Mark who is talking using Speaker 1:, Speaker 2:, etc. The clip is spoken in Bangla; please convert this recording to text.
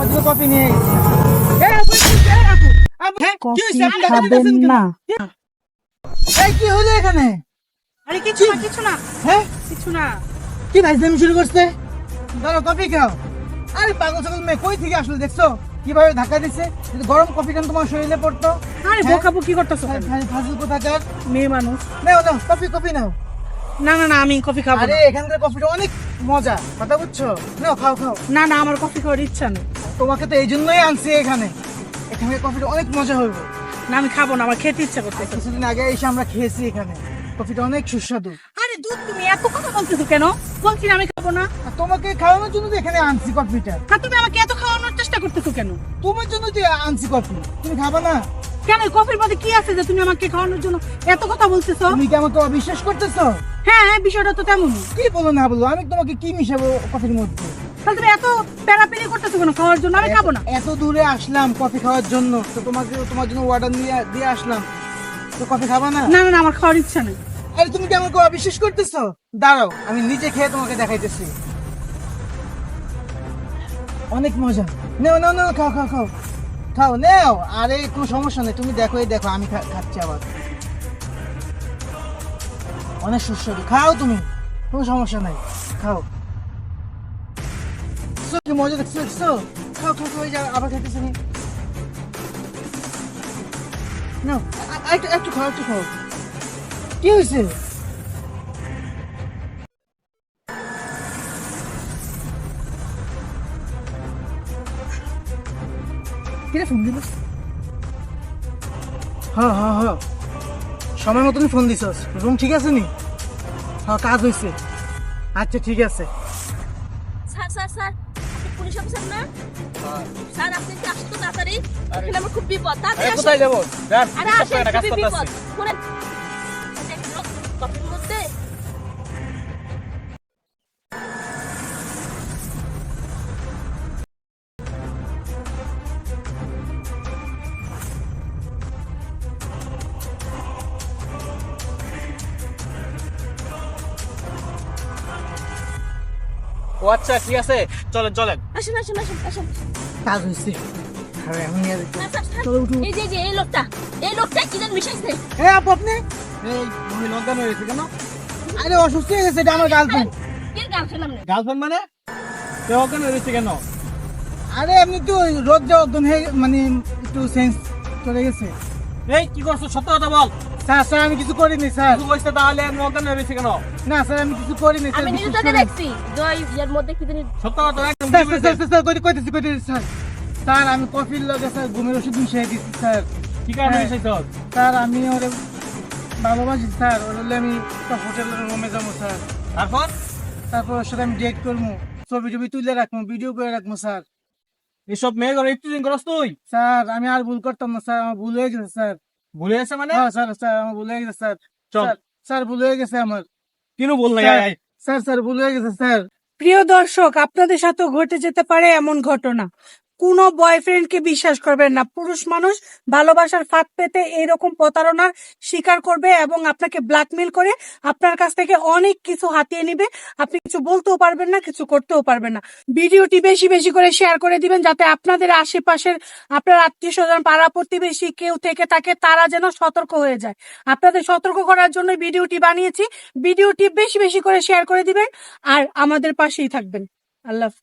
Speaker 1: তোমার জন্য কফি নিয়ে এসেছি এই আপু, এই আপু, আপু, কি
Speaker 2: কফি
Speaker 1: হয়েছে? আপনি ডাক্তার
Speaker 2: খাবেন
Speaker 1: কেন?
Speaker 2: না।
Speaker 1: এই, কি হলো এখানে?
Speaker 3: আরে কিছু না কিছু না।
Speaker 1: হ্যাঁ?
Speaker 3: কিছু না।
Speaker 1: কি ভাইজলামি শুরু করছে? ধরো কফি খাও। আরে পাগল ছাগল মেয়ে কই থেকে আসলে দেখছ? কীভাবে ধাক্কা দিচ্ছে গরম কফি খান তোমার শরীরে পড়তো।
Speaker 3: আরে
Speaker 1: হ্যাঁ?
Speaker 3: বোকাবো কি করতেছো
Speaker 1: ফাজিল কোথাকার
Speaker 3: মেয়ে মানুষ।
Speaker 1: নাও নাও কফি কফি নাও।
Speaker 3: না না না আমি কফি খাব
Speaker 1: আরে এখানকার কফিটা অনেক মজা কথা বুঝছ? নাও খাও খাও।
Speaker 3: না না আমার কফি খাওয়ার ইচ্ছা নেই।
Speaker 1: তোমাকে তো এই জন্যই আনছি এখানে। এখানে কফিটা অনেক মজা হবে
Speaker 3: না আমি খাব না আমার খেতে ইচ্ছা করতেছে।
Speaker 1: কিছুদিন আগে এসে আমরা খেয়েছি এখানে। কফিটা অনেক সুস্বাদু।
Speaker 3: আরে দুধ তুমি এত কথা বলতেছো কেন? বলছি আমি খাব না।
Speaker 1: তোমাকে খাওয়ানোর জন্য তো এখানে আনছি কফিটা।
Speaker 3: আর তুমি আমাকে এত খাওয়ানোর চেষ্টা করতেছো কেন?
Speaker 1: তোমার জন্য তো আনছি কফি। তুমি খাবা না?
Speaker 3: কেন কফির মধ্যে কি আছে যে তুমি আমাকে খাওয়ানোর জন্য এত কথা বলতেছো?
Speaker 1: তুমি কি আমাকে অবিশ্বাস করতেছো?
Speaker 3: হ্যাঁ হ্যাঁ বিষয়টা তো তেমনই।
Speaker 1: কি বলো না বলো আমি তোমাকে কি মিশাবো কফির মধ্যে?
Speaker 3: তাহলে তুমি এত প্যারাপেরি করতেছো কেন? খাওয়ার জন্য আমি খাব না।
Speaker 1: এত দূরে আসলাম কফি খাওয়ার জন্য তো তোমাকে তোমার জন্য অর্ডার নিয়ে দিয়ে আসলাম। তো কফি খাবা না?
Speaker 3: না না আমার খাওয়ার ইচ্ছা নেই।
Speaker 1: আরে তুমি কি আমাকে অবিশ্বাস করতেছো? দাঁড়াও আমি নিজে খেয়ে তোমাকে দেখাইতেছি। অনেক মজা। নেও নাও নাও খাও খাও খাও। খাও নেও। আরে কোনো সমস্যা নেই তুমি দেখো এই দেখো আমি খাচ্ছি আবার। অনেক সুস্বাদু। খাও তুমি কোনো সমস্যা নাই। খাও। কি মজা দেখছ দেখছ খাও খাও খাও যে আবার নাও, আ- আ- একটু একটু খাও একটু খাও। কি হয়েছে? কিরে ফোন দিল? হ্যাঁ হ্যাঁ হ্যাঁ সময় মতনই ফোন দিছস। রুম ঠিক আছে নি? হ্যাঁ কাজ হয়েছে আচ্ছা ঠিক আছে।
Speaker 4: Sir sir sir. Police officer না? স্যার আপনি কি আসতো তাড়াতাড়ি। এখানে আমার খুব বিপদ। তাড়াতাড়ি
Speaker 5: কোথায় যাব?
Speaker 4: আরে আসেন বিপদ। কফির মধ্যে
Speaker 5: ও আচ্ছা ঠিক আছে। চলেন চলেন।
Speaker 4: আসুন আসুন আসুন আসুন।
Speaker 1: কাজ হয়েছে চলো, উঠো।
Speaker 4: এই যে এই লোকটা। এই লোকটা কি যেন মিশাইছে?
Speaker 1: এ আপু আপনি? এই অজ্ঞান হয়েছে কেন? আরে অসুস্থ হয়ে গেছে এটা আমার গার্লফ্রেন্ড
Speaker 4: কে গার্লফ্রেন্ড
Speaker 5: গার্লফ্রেন্ড মানে? রয়েছে কেন?
Speaker 1: আরে এমনি তো রোদ যে অজ্ঞান হয়ে মানে একটু সেন্স চলে গেছে।
Speaker 5: এই কি করছ? সত্য কথা বল।
Speaker 1: স্যার স্যার আমি কিছু করিনি স্যার।
Speaker 5: কিছু বলছে তাহলে আমি ওখানে রয়েছে কেন?
Speaker 1: না স্যার আমি কিছু করিনি স্যার
Speaker 4: আমি নিজে
Speaker 1: করেন।
Speaker 4: দেখছি। জয় ইয়ার মধ্যে কি জানি
Speaker 5: সত্য কথা একদম
Speaker 1: স্যার স্যার? স্যার স্যার কইতে- কইতেছি কইতেছি স্যার? স্যার আমি কফির লগে স্যার ঘুমের ওষুধ মিশিয়ে দিচ্ছি স্যার।
Speaker 5: কি কারণে
Speaker 1: হ্যাঁ। স্যার আমি ওরে ভালোবাসি স্যার ওর আমি একটা হোটেলের রুমে যাব স্যার।
Speaker 5: তারপর?
Speaker 1: তারপর ওর সাথে আমি ডেট করব। ছবি টবি তুলে রাখব ভিডিও করে রাখব স্যার।
Speaker 5: এসব মেয়ে করে ইফটিজিং করস তুই।
Speaker 1: স্যার আমি আর ভুল করতাম না স্যার আমার ভুল হয়ে গেছে স্যার।
Speaker 5: ভুলে গেছে মানে?
Speaker 1: হ্যাঁ স্যার স্যার আমার ভুলে গেছে স্যার।
Speaker 5: চল।
Speaker 1: স্যার, স্যার ভুল হয়ে গেছে আমার।
Speaker 5: কেন বল না?
Speaker 1: স্যার। স্যার ভুলে হয়ে গেছে স্যার।
Speaker 3: প্রিয় দর্শক আপনাদের সাথে ঘটে যেতে পারে এমন ঘটনা। কোনো বয়ফ্রেন্ডকে বিশ্বাস করবেন না। পুরুষ মানুষ ভালোবাসার ফাঁদ পেতে এইরকম প্রতারণার শিকার করবে এবং আপনাকে ব্ল্যাকমেল করে আপনার কাছ থেকে অনেক কিছু হাতিয়ে নিবে। আপনি কিছু বলতেও পারবেন না, কিছু করতেও পারবেন না। ভিডিওটি বেশি বেশি করে শেয়ার করে দিবেন যাতে আপনাদের আশেপাশের আপনার আত্মীয় স্বজন পাড়া প্রতিবেশী কেউ থেকে থাকে, তারা যেন সতর্ক হয়ে যায়। আপনাদের সতর্ক করার জন্য ভিডিওটি বানিয়েছি। ভিডিওটি বেশি বেশি করে শেয়ার করে দিবেন। আর আমাদের পাশেই থাকবেন। আল্লাহ।